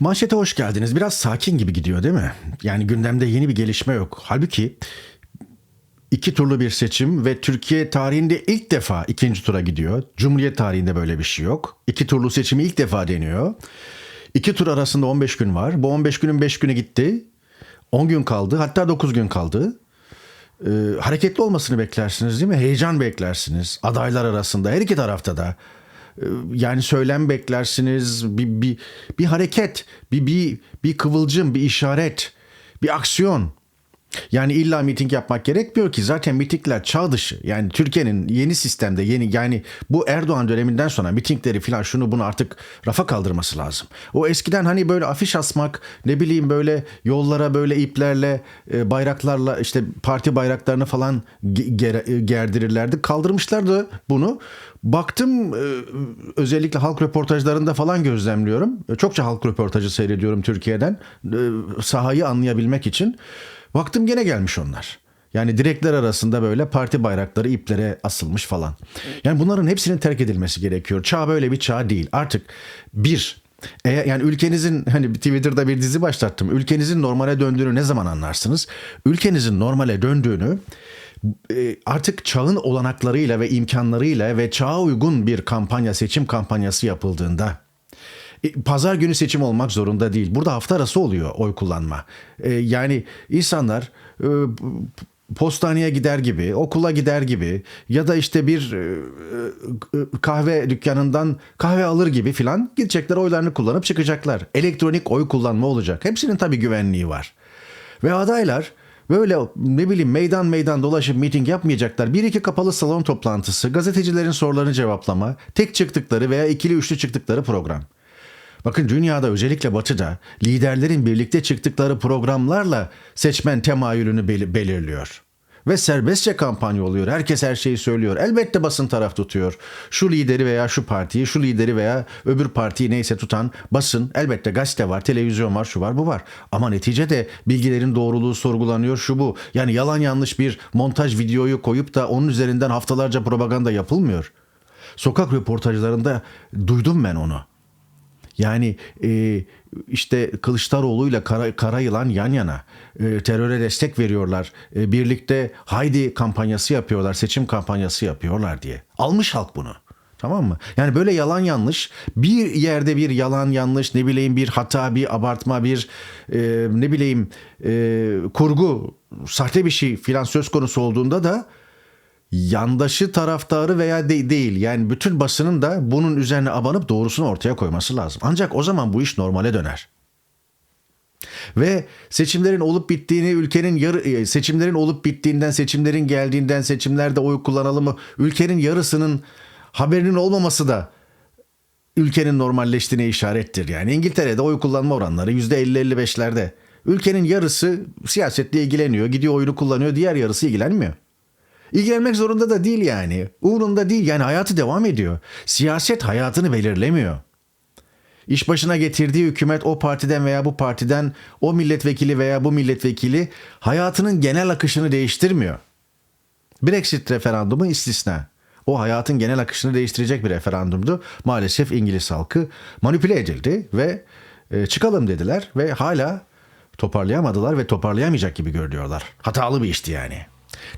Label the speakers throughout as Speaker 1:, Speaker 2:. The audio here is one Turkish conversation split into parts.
Speaker 1: Manşete hoş geldiniz. Biraz sakin gibi gidiyor değil mi? Yani gündemde yeni bir gelişme yok. Halbuki iki turlu bir seçim ve Türkiye tarihinde ilk defa ikinci tura gidiyor. Cumhuriyet tarihinde böyle bir şey yok. İki turlu seçimi ilk defa deniyor. İki tur arasında 15 gün var. Bu 15 günün 5 günü gitti. 10 gün kaldı. Hatta 9 gün kaldı. Ee, hareketli olmasını beklersiniz değil mi? Heyecan beklersiniz. Adaylar arasında her iki tarafta da. Ee, yani söylem beklersiniz. Bir, bir, bir hareket, bir, bir, bir kıvılcım, bir işaret, bir aksiyon. Yani illa miting yapmak gerekmiyor ki zaten mitingler çağ dışı. Yani Türkiye'nin yeni sistemde yeni yani bu Erdoğan döneminden sonra mitingleri falan şunu bunu artık rafa kaldırması lazım. O eskiden hani böyle afiş asmak ne bileyim böyle yollara böyle iplerle e, bayraklarla işte parti bayraklarını falan ge- ger- e, gerdirirlerdi. Kaldırmışlardı bunu. Baktım e, özellikle halk röportajlarında falan gözlemliyorum. Çokça halk röportajı seyrediyorum Türkiye'den sahayı anlayabilmek için. Baktım gene gelmiş onlar. Yani direkler arasında böyle parti bayrakları iplere asılmış falan. Yani bunların hepsinin terk edilmesi gerekiyor. Çağ böyle bir çağ değil. Artık bir eğer, yani ülkenizin hani Twitter'da bir dizi başlattım. Ülkenizin normale döndüğünü ne zaman anlarsınız? Ülkenizin normale döndüğünü e, artık çağın olanaklarıyla ve imkanlarıyla ve çağa uygun bir kampanya, seçim kampanyası yapıldığında e, Pazar günü seçim olmak zorunda değil. Burada hafta arası oluyor oy kullanma. E, yani insanlar e, postaneye gider gibi, okula gider gibi ya da işte bir e, e, kahve dükkanından kahve alır gibi filan gidecekler oylarını kullanıp çıkacaklar. Elektronik oy kullanma olacak. Hepsinin tabii güvenliği var. Ve adaylar böyle ne bileyim meydan meydan dolaşıp miting yapmayacaklar. Bir iki kapalı salon toplantısı, gazetecilerin sorularını cevaplama, tek çıktıkları veya ikili üçlü çıktıkları program. Bakın dünyada özellikle batıda liderlerin birlikte çıktıkları programlarla seçmen temayülünü bel- belirliyor. Ve serbestçe kampanya oluyor. Herkes her şeyi söylüyor. Elbette basın taraf tutuyor. Şu lideri veya şu partiyi, şu lideri veya öbür partiyi neyse tutan basın, elbette gazete var, televizyon var, şu var, bu var. Ama neticede bilgilerin doğruluğu sorgulanıyor, şu bu. Yani yalan yanlış bir montaj videoyu koyup da onun üzerinden haftalarca propaganda yapılmıyor. Sokak röportajlarında duydum ben onu. Yani e, işte Kılıçdaroğlu'yla Kara, Karayılan yan yana e, teröre destek veriyorlar. E, birlikte haydi kampanyası yapıyorlar, seçim kampanyası yapıyorlar diye. Almış halk bunu. Tamam mı? Yani böyle yalan yanlış bir yerde bir yalan yanlış ne bileyim bir hata bir abartma bir e, ne bileyim e, kurgu sahte bir şey filan söz konusu olduğunda da yandaşı taraftarı veya de- değil yani bütün basının da bunun üzerine abanıp doğrusunu ortaya koyması lazım. Ancak o zaman bu iş normale döner. Ve seçimlerin olup bittiğini ülkenin yarı e, seçimlerin olup bittiğinden seçimlerin geldiğinden seçimlerde oy kullanalım mı ülkenin yarısının haberinin olmaması da ülkenin normalleştiğine işarettir. Yani İngiltere'de oy kullanma oranları %50-55'lerde. Ülkenin yarısı siyasetle ilgileniyor, gidiyor oyunu kullanıyor, diğer yarısı ilgilenmiyor. İlgilenmek zorunda da değil yani. Umurunda değil yani hayatı devam ediyor. Siyaset hayatını belirlemiyor. İş başına getirdiği hükümet o partiden veya bu partiden o milletvekili veya bu milletvekili hayatının genel akışını değiştirmiyor. Brexit referandumu istisna. O hayatın genel akışını değiştirecek bir referandumdu. Maalesef İngiliz halkı manipüle edildi ve e, çıkalım dediler ve hala toparlayamadılar ve toparlayamayacak gibi görünüyorlar. Hatalı bir işti yani.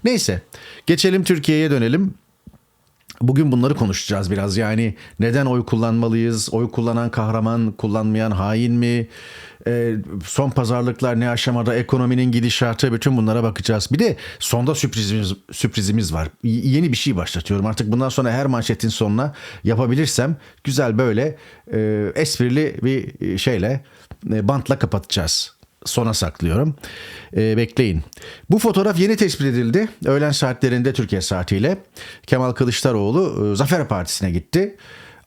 Speaker 1: Neyse geçelim Türkiye'ye dönelim. Bugün bunları konuşacağız biraz. Yani neden oy kullanmalıyız? Oy kullanan kahraman, kullanmayan hain mi? Ee, son pazarlıklar ne aşamada? Ekonominin gidişatı bütün bunlara bakacağız. Bir de sonda sürprizimiz sürprizimiz var. Y- yeni bir şey başlatıyorum. Artık bundan sonra her manşetin sonuna yapabilirsem güzel böyle e, esprili bir şeyle e, bantla kapatacağız sona saklıyorum. Ee, bekleyin. Bu fotoğraf yeni tespit edildi. Öğlen saatlerinde Türkiye saatiyle. Kemal Kılıçdaroğlu e, Zafer Partisi'ne gitti.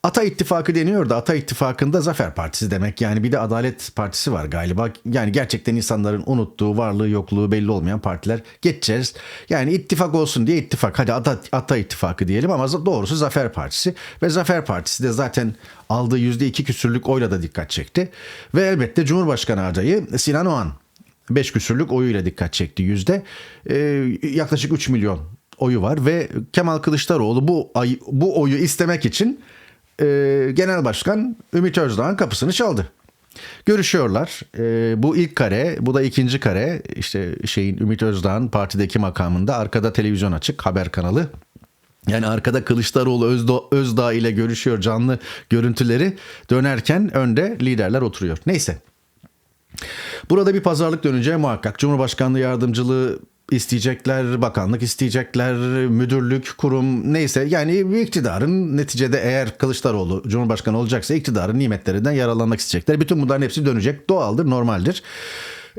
Speaker 1: Ata İttifakı deniyor da Ata İttifakı'nda Zafer Partisi demek. Yani bir de Adalet Partisi var galiba. Yani gerçekten insanların unuttuğu, varlığı yokluğu belli olmayan partiler geçeceğiz. Yani ittifak olsun diye ittifak. Hadi Ata, Ata İttifakı diyelim ama doğrusu Zafer Partisi. Ve Zafer Partisi de zaten aldığı %2 küsürlük oyla da dikkat çekti. Ve elbette Cumhurbaşkanı adayı Sinan Oğan 5 küsürlük oyuyla dikkat çekti yüzde. Ee, yaklaşık 3 milyon oyu var ve Kemal Kılıçdaroğlu bu ay, bu oyu istemek için e, Genel Başkan Ümit Özdağ'ın kapısını çaldı. Görüşüyorlar. Ee, bu ilk kare, bu da ikinci kare. İşte şeyin Ümit Özdağ'ın partideki makamında arkada televizyon açık, haber kanalı. Yani arkada Kılıçdaroğlu Özdağ, Özdağ ile görüşüyor canlı görüntüleri dönerken önde liderler oturuyor. Neyse. Burada bir pazarlık döneceği muhakkak. Cumhurbaşkanlığı yardımcılığı isteyecekler, bakanlık isteyecekler, müdürlük, kurum neyse yani bir iktidarın neticede eğer Kılıçdaroğlu Cumhurbaşkanı olacaksa iktidarın nimetlerinden yararlanmak isteyecekler. Bütün bunların hepsi dönecek. Doğaldır, normaldir.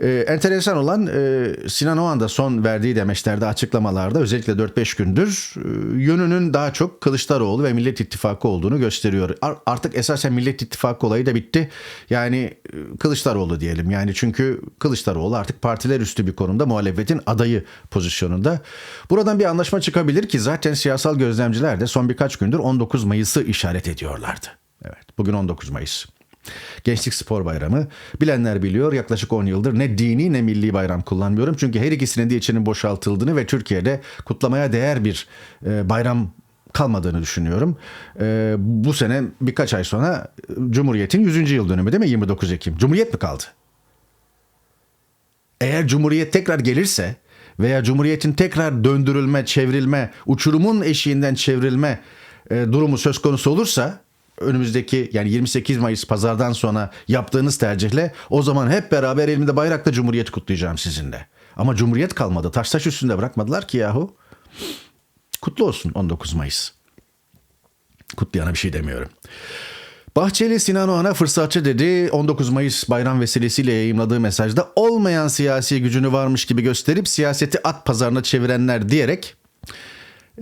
Speaker 1: Ee, enteresan olan e, Sinan Oğan da son verdiği demeçlerde açıklamalarda özellikle 4-5 gündür e, yönünün daha çok Kılıçdaroğlu ve Millet İttifakı olduğunu gösteriyor. Ar- artık esasen Millet İttifakı olayı da bitti. Yani e, Kılıçdaroğlu diyelim. Yani çünkü Kılıçdaroğlu artık partiler üstü bir konumda muhalefetin adayı pozisyonunda. Buradan bir anlaşma çıkabilir ki zaten siyasal gözlemciler de son birkaç gündür 19 Mayıs'ı işaret ediyorlardı. Evet bugün 19 Mayıs. Gençlik Spor Bayramı. Bilenler biliyor yaklaşık 10 yıldır ne dini ne milli bayram kullanmıyorum. Çünkü her ikisinin de içinin boşaltıldığını ve Türkiye'de kutlamaya değer bir e, bayram kalmadığını düşünüyorum. E, bu sene birkaç ay sonra Cumhuriyet'in 100. yıl dönümü değil mi 29 Ekim? Cumhuriyet mi kaldı? Eğer Cumhuriyet tekrar gelirse veya Cumhuriyet'in tekrar döndürülme, çevrilme, uçurumun eşiğinden çevrilme e, durumu söz konusu olursa önümüzdeki yani 28 Mayıs pazardan sonra yaptığınız tercihle o zaman hep beraber elimde bayrakla Cumhuriyeti kutlayacağım sizinle. Ama Cumhuriyet kalmadı. Taş taş üstünde bırakmadılar ki yahu. Kutlu olsun 19 Mayıs. Kutlayana bir şey demiyorum. Bahçeli Sinan Oğan'a fırsatçı dedi. 19 Mayıs bayram vesilesiyle yayımladığı mesajda olmayan siyasi gücünü varmış gibi gösterip siyaseti at pazarına çevirenler diyerek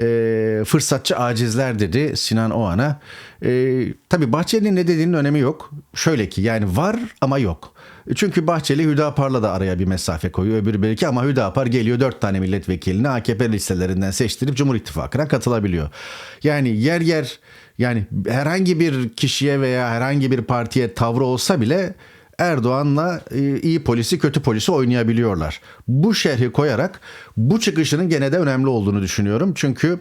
Speaker 1: e, fırsatçı acizler dedi Sinan Oğan'a. E, tabii Bahçeli'nin ne dediğinin önemi yok. Şöyle ki yani var ama yok. Çünkü Bahçeli Hüdapar'la da araya bir mesafe koyuyor. Öbürü belki ama Hüdapar geliyor dört tane milletvekilini AKP listelerinden seçtirip Cumhur İttifakı'na katılabiliyor. Yani yer yer yani herhangi bir kişiye veya herhangi bir partiye tavrı olsa bile Erdoğan'la e, iyi polisi kötü polisi oynayabiliyorlar. Bu şerhi koyarak bu çıkışının gene de önemli olduğunu düşünüyorum. Çünkü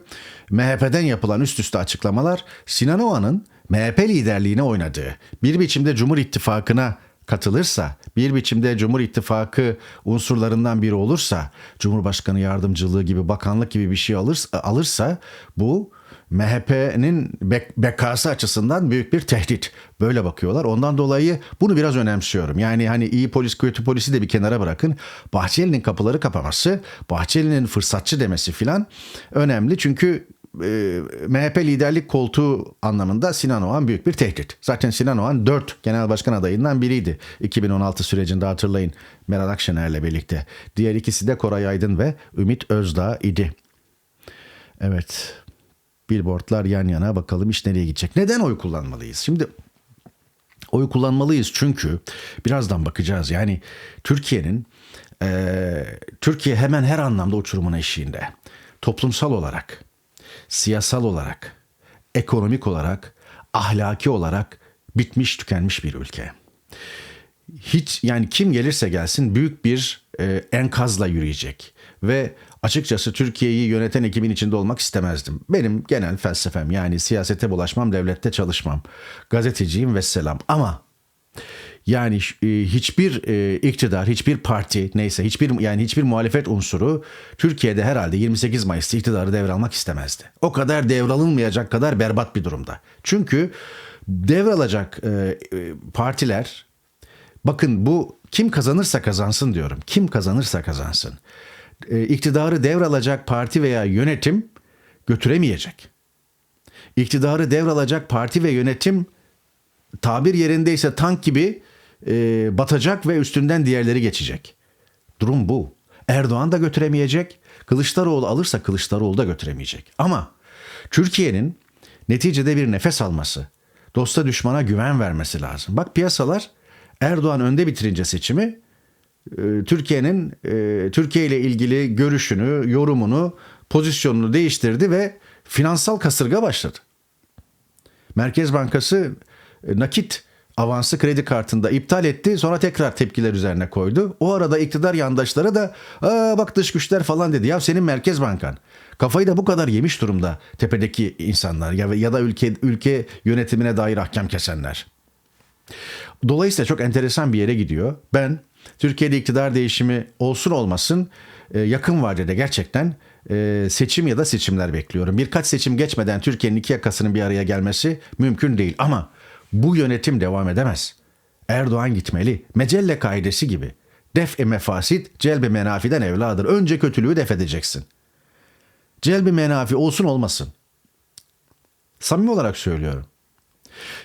Speaker 1: MHP'den yapılan üst üste açıklamalar Sinan Oğan'ın MHP liderliğine oynadığı, bir biçimde Cumhur İttifakı'na katılırsa, bir biçimde Cumhur İttifakı unsurlarından biri olursa, Cumhurbaşkanı yardımcılığı gibi, bakanlık gibi bir şey alırsa, alırsa bu MHP'nin bek- bekası açısından büyük bir tehdit. Böyle bakıyorlar. Ondan dolayı bunu biraz önemsiyorum. Yani hani iyi polis kötü polisi de bir kenara bırakın. Bahçeli'nin kapıları kapaması, Bahçeli'nin fırsatçı demesi filan önemli. Çünkü e, MHP liderlik koltuğu anlamında Sinan Oğan büyük bir tehdit. Zaten Sinan Oğan 4 genel başkan adayından biriydi. 2016 sürecinde hatırlayın Meral Akşener'le birlikte. Diğer ikisi de Koray Aydın ve Ümit Özdağ idi. Evet billboardlar yan yana bakalım iş nereye gidecek. Neden oy kullanmalıyız? Şimdi oy kullanmalıyız çünkü birazdan bakacağız. Yani Türkiye'nin e, Türkiye hemen her anlamda uçurumun eşiğinde. Toplumsal olarak, siyasal olarak, ekonomik olarak, ahlaki olarak bitmiş tükenmiş bir ülke. Hiç yani kim gelirse gelsin büyük bir e, enkazla yürüyecek ve açıkçası Türkiye'yi yöneten ekibin içinde olmak istemezdim. Benim genel felsefem yani siyasete bulaşmam, devlette çalışmam. Gazeteciyim ve selam. Ama yani e, hiçbir e, iktidar, hiçbir parti neyse hiçbir yani hiçbir muhalefet unsuru Türkiye'de herhalde 28 Mayıs'ta iktidarı devralmak istemezdi. O kadar devralınmayacak kadar berbat bir durumda. Çünkü devralacak e, partiler bakın bu kim kazanırsa kazansın diyorum. Kim kazanırsa kazansın e, iktidarı devralacak parti veya yönetim götüremeyecek. İktidarı devralacak parti ve yönetim tabir yerindeyse tank gibi e, batacak ve üstünden diğerleri geçecek. Durum bu. Erdoğan da götüremeyecek. Kılıçdaroğlu alırsa Kılıçdaroğlu da götüremeyecek. Ama Türkiye'nin neticede bir nefes alması, dosta düşmana güven vermesi lazım. Bak piyasalar Erdoğan önde bitirince seçimi e, Türkiye'nin e, Türkiye ile ilgili görüşünü, yorumunu, pozisyonunu değiştirdi ve finansal kasırga başladı. Merkez Bankası e, nakit avansı kredi kartında iptal etti. Sonra tekrar tepkiler üzerine koydu. O arada iktidar yandaşları da Aa, bak dış güçler falan dedi. Ya senin Merkez Bankan. Kafayı da bu kadar yemiş durumda tepedeki insanlar ya, ya da ülke ülke yönetimine dair ahkam kesenler. Dolayısıyla çok enteresan bir yere gidiyor. Ben Türkiye'de iktidar değişimi olsun olmasın e, yakın vadede gerçekten e, seçim ya da seçimler bekliyorum. Birkaç seçim geçmeden Türkiye'nin iki yakasının bir araya gelmesi mümkün değil. Ama bu yönetim devam edemez. Erdoğan gitmeli. Mecelle kaidesi gibi. Def-i mefasit, celbi menafiden evladır. Önce kötülüğü def edeceksin. Celbi menafi olsun olmasın. Samimi olarak söylüyorum.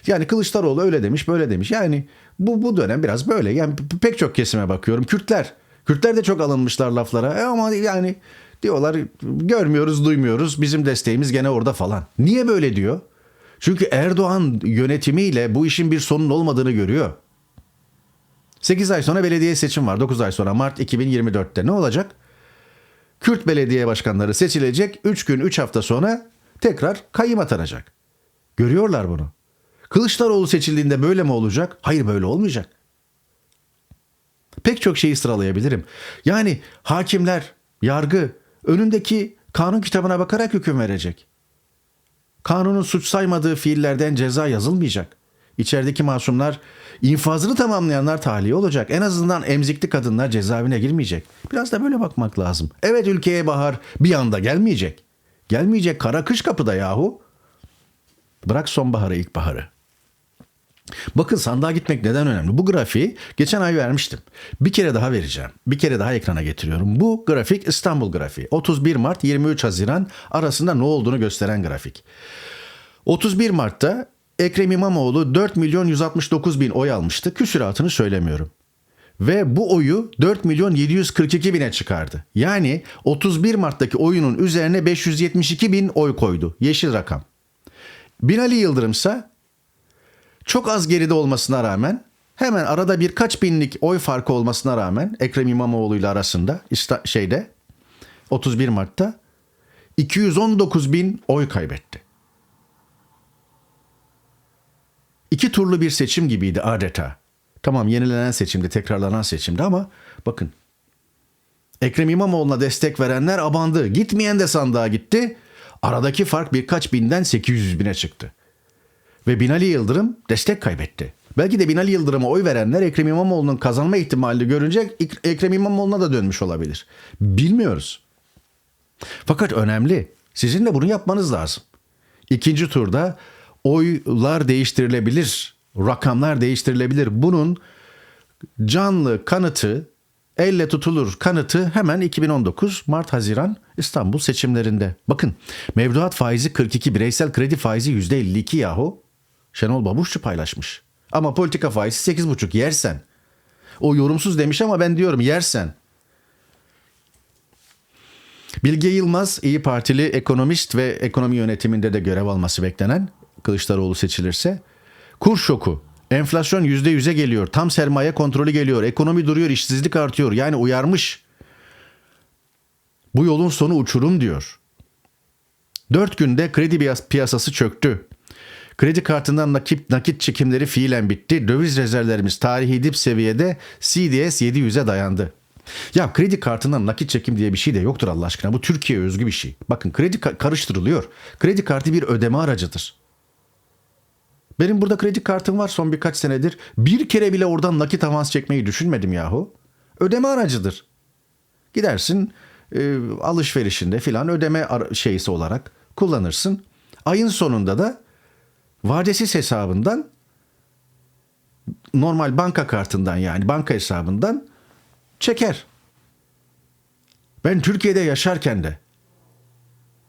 Speaker 1: Yani Kılıçdaroğlu öyle demiş böyle demiş. Yani bu, bu dönem biraz böyle. Yani pek çok kesime bakıyorum. Kürtler. Kürtler de çok alınmışlar laflara. E ama yani diyorlar görmüyoruz duymuyoruz. Bizim desteğimiz gene orada falan. Niye böyle diyor? Çünkü Erdoğan yönetimiyle bu işin bir sonun olmadığını görüyor. 8 ay sonra belediye seçim var. 9 ay sonra Mart 2024'te ne olacak? Kürt belediye başkanları seçilecek. 3 gün 3 hafta sonra tekrar kayyım atanacak. Görüyorlar bunu. Kılıçdaroğlu seçildiğinde böyle mi olacak? Hayır böyle olmayacak. Pek çok şeyi sıralayabilirim. Yani hakimler, yargı önündeki kanun kitabına bakarak hüküm verecek. Kanunun suç saymadığı fiillerden ceza yazılmayacak. İçerideki masumlar, infazını tamamlayanlar tahliye olacak. En azından emzikli kadınlar cezaevine girmeyecek. Biraz da böyle bakmak lazım. Evet ülkeye bahar bir anda gelmeyecek. Gelmeyecek kara kış kapıda yahu. Bırak sonbaharı ilkbaharı. Bakın sandığa gitmek neden önemli? Bu grafiği geçen ay vermiştim. Bir kere daha vereceğim. Bir kere daha ekrana getiriyorum. Bu grafik İstanbul grafiği. 31 Mart 23 Haziran arasında ne olduğunu gösteren grafik. 31 Mart'ta Ekrem İmamoğlu 4 milyon 169 bin oy almıştı. Küsuratını söylemiyorum. Ve bu oyu 4 milyon 742 bine çıkardı. Yani 31 Mart'taki oyunun üzerine 572 bin oy koydu. Yeşil rakam. Binali Yıldırım ise çok az geride olmasına rağmen hemen arada birkaç binlik oy farkı olmasına rağmen Ekrem İmamoğlu ile arasında şeyde 31 Mart'ta 219 bin oy kaybetti. İki turlu bir seçim gibiydi adeta. Tamam yenilenen seçimdi, tekrarlanan seçimdi ama bakın Ekrem İmamoğlu'na destek verenler abandı. Gitmeyen de sandığa gitti. Aradaki fark birkaç binden 800 bine çıktı. Ve Binali Yıldırım destek kaybetti. Belki de Binali Yıldırım'a oy verenler Ekrem İmamoğlu'nun kazanma ihtimalini görünce Ekrem İmamoğlu'na da dönmüş olabilir. Bilmiyoruz. Fakat önemli. Sizin de bunu yapmanız lazım. İkinci turda oylar değiştirilebilir. Rakamlar değiştirilebilir. Bunun canlı kanıtı, elle tutulur kanıtı hemen 2019 Mart-Haziran İstanbul seçimlerinde. Bakın mevduat faizi 42, bireysel kredi faizi %52 yahu. Şenol Babuşçu paylaşmış. Ama politika faizi 8,5 yersen. O yorumsuz demiş ama ben diyorum yersen. Bilge Yılmaz İyi Partili ekonomist ve ekonomi yönetiminde de görev alması beklenen Kılıçdaroğlu seçilirse kur şoku enflasyon %100'e geliyor tam sermaye kontrolü geliyor ekonomi duruyor işsizlik artıyor yani uyarmış bu yolun sonu uçurum diyor. Dört günde kredi piyas- piyasası çöktü. Kredi kartından nakit, nakit çekimleri fiilen bitti. Döviz rezervlerimiz tarihi dip seviyede CDS 700'e dayandı. Ya kredi kartından nakit çekim diye bir şey de yoktur Allah aşkına. Bu Türkiye özgü bir şey. Bakın kredi ka- karıştırılıyor. Kredi kartı bir ödeme aracıdır. Benim burada kredi kartım var son birkaç senedir. Bir kere bile oradan nakit avans çekmeyi düşünmedim yahu. Ödeme aracıdır. Gidersin e, alışverişinde filan ödeme şeysi olarak kullanırsın. Ayın sonunda da vadesiz hesabından normal banka kartından yani banka hesabından çeker. Ben Türkiye'de yaşarken de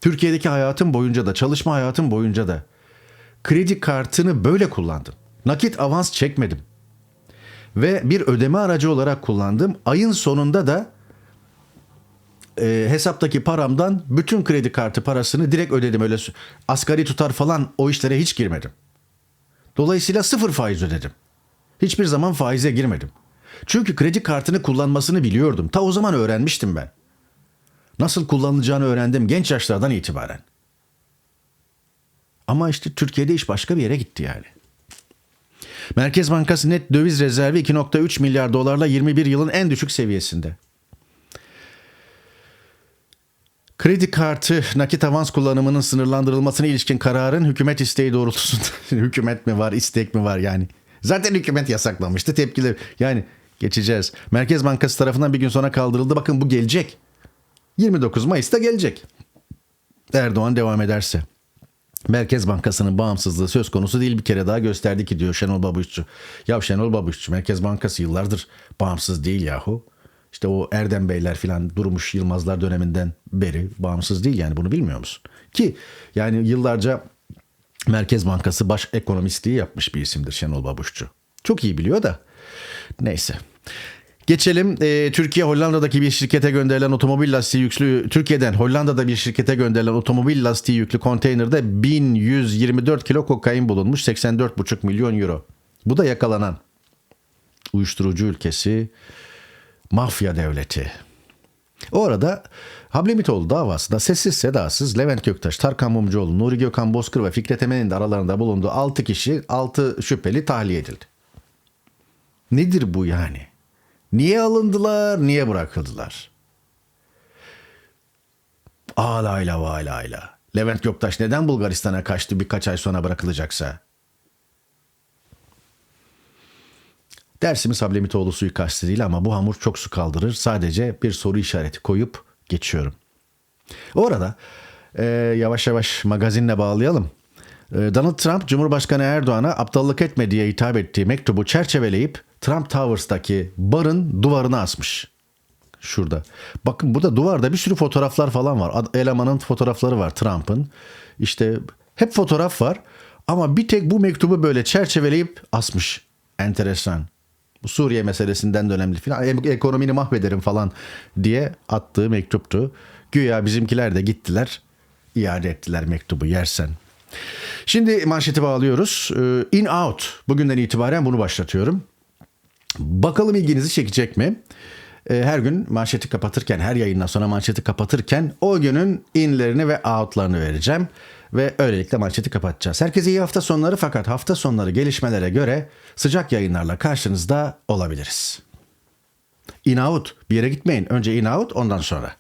Speaker 1: Türkiye'deki hayatım boyunca da çalışma hayatım boyunca da kredi kartını böyle kullandım. Nakit avans çekmedim. Ve bir ödeme aracı olarak kullandım. Ayın sonunda da e, hesaptaki paramdan bütün kredi kartı parasını direkt ödedim. Öyle asgari tutar falan o işlere hiç girmedim. Dolayısıyla sıfır faiz ödedim. Hiçbir zaman faize girmedim. Çünkü kredi kartını kullanmasını biliyordum. Ta o zaman öğrenmiştim ben. Nasıl kullanılacağını öğrendim genç yaşlardan itibaren. Ama işte Türkiye'de iş başka bir yere gitti yani. Merkez Bankası net döviz rezervi 2.3 milyar dolarla 21 yılın en düşük seviyesinde. Kredi kartı nakit avans kullanımının sınırlandırılmasına ilişkin kararın hükümet isteği doğrultusunda hükümet mi var, istek mi var yani Zaten hükümet yasaklamıştı tepkiler. Yani geçeceğiz. Merkez Bankası tarafından bir gün sonra kaldırıldı. Bakın bu gelecek. 29 Mayıs'ta gelecek. Erdoğan devam ederse. Merkez Bankası'nın bağımsızlığı söz konusu değil bir kere daha gösterdi ki diyor Şenol Babuşçu. Ya Şenol Babuşçu Merkez Bankası yıllardır bağımsız değil yahu. İşte o Erdem Beyler filan Durmuş Yılmazlar döneminden beri bağımsız değil yani bunu bilmiyor musun? Ki yani yıllarca Merkez Bankası baş ekonomistliği yapmış bir isimdir Şenol Babuşçu. Çok iyi biliyor da. Neyse. Geçelim Ee, Türkiye Hollanda'daki bir şirkete gönderilen otomobil lastiği yüklü Türkiye'den Hollanda'da bir şirkete gönderilen otomobil lastiği yüklü konteynerde 1124 kilo kokain bulunmuş 84,5 milyon euro. Bu da yakalanan uyuşturucu ülkesi mafya devleti. O arada Hablemitoğlu davasında sessiz sedasız Levent Göktaş, Tarkan Mumcuoğlu, Nuri Gökhan Bozkır ve Fikret Emen'in de aralarında bulunduğu 6 kişi 6 şüpheli tahliye edildi. Nedir bu yani? Niye alındılar, niye bırakıldılar? Ağlayla vağlayla. Levent Göktaş neden Bulgaristan'a kaçtı birkaç ay sonra bırakılacaksa? Dersimiz Hablemitoğlu suikastı değil ama bu hamur çok su kaldırır. Sadece bir soru işareti koyup geçiyorum. Orada e, yavaş yavaş magazinle bağlayalım. E, Donald Trump Cumhurbaşkanı Erdoğan'a aptallık etme diye hitap ettiği mektubu çerçeveleyip Trump Towers'taki barın duvarına asmış. Şurada. Bakın burada duvarda bir sürü fotoğraflar falan var. Elemanın fotoğrafları var Trump'ın. İşte hep fotoğraf var. Ama bir tek bu mektubu böyle çerçeveleyip asmış. Enteresan. Bu Suriye meselesinden de önemli filan. Em- Ekonomini mahvederim falan diye attığı mektuptu. Güya bizimkiler de gittiler. iade ettiler mektubu yersen. Şimdi manşeti bağlıyoruz. Ee, In out. Bugünden itibaren bunu başlatıyorum. Bakalım ilginizi çekecek mi? Ee, Her gün manşeti kapatırken, her yayından sonra manşeti kapatırken o günün inlerini ve outlarını vereceğim. Ve öylelikle manşeti kapatacağız. Herkese iyi hafta sonları fakat hafta sonları gelişmelere göre sıcak yayınlarla karşınızda olabiliriz. In out. Bir yere gitmeyin. Önce in out ondan sonra.